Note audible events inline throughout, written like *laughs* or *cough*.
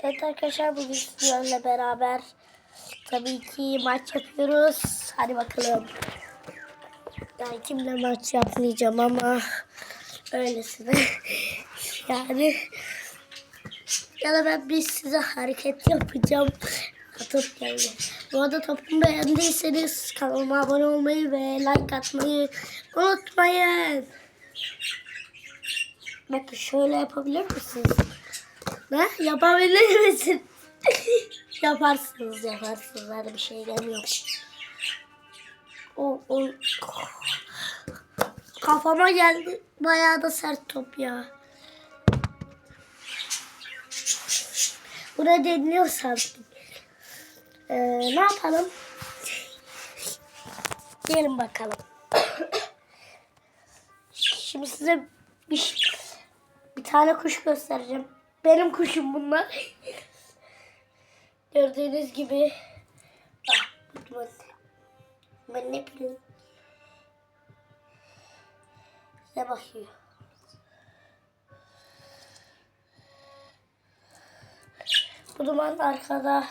Evet arkadaşlar bugün sizlerle beraber tabii ki maç yapıyoruz. Hadi bakalım. Yani kimle maç yapmayacağım ama öylesine. *laughs* yani ya da ben bir size hareket yapacağım. Top geldi. Bu arada topumu beğendiyseniz kanalıma abone olmayı ve like atmayı unutmayın. Bakın şöyle yapabilir misiniz? Ne? Yapabilir misin? *laughs* yaparsınız yaparsınız. Hadi bir şey demiyorum. O, o. Kafama geldi. Bayağı da sert top ya. Buna deniliyor sandım. Ee, ne yapalım? Gelin bakalım. Şimdi size bir, bir tane kuş göstereceğim. Benim kuşum bunlar. *laughs* Gördüğünüz gibi. Ah, ben, ben ne bileyim. Size bakıyor. Bu duman arkada.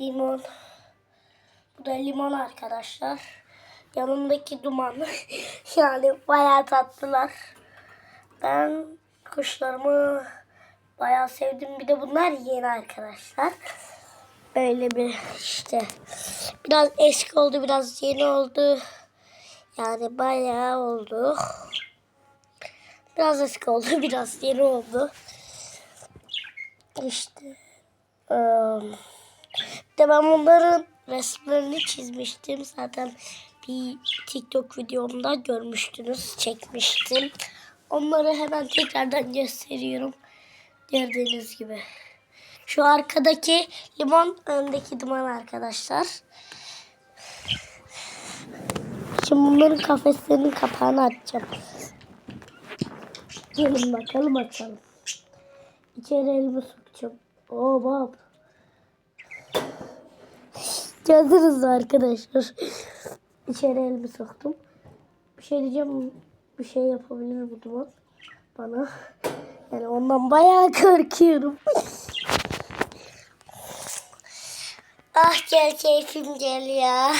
Limon. Bu da limon arkadaşlar. Yanındaki duman. *laughs* yani bayağı tatlılar. Ben kuşlarımı bayağı sevdim. Bir de bunlar yeni arkadaşlar. Böyle bir işte. Biraz eski oldu, biraz yeni oldu. Yani bayağı oldu. Biraz eski oldu, *laughs* biraz yeni oldu. İşte. eee, bir de ben bunların resimlerini çizmiştim. Zaten bir TikTok videomda görmüştünüz. Çekmiştim. Onları hemen tekrardan gösteriyorum. Gördüğünüz gibi. Şu arkadaki limon, öndeki duman arkadaşlar. Şimdi bunların kafeslerinin kapağını açacağım. Gelin bakalım açalım. İçeri elimi sokacağım. Oo bab. Gördünüz arkadaşlar? İçeri elimi soktum. Bir şey diyeceğim. Bir şey yapabilir bu duman bana. Yani ondan bayağı *laughs* korkuyorum. ah gel keyfim gel ya.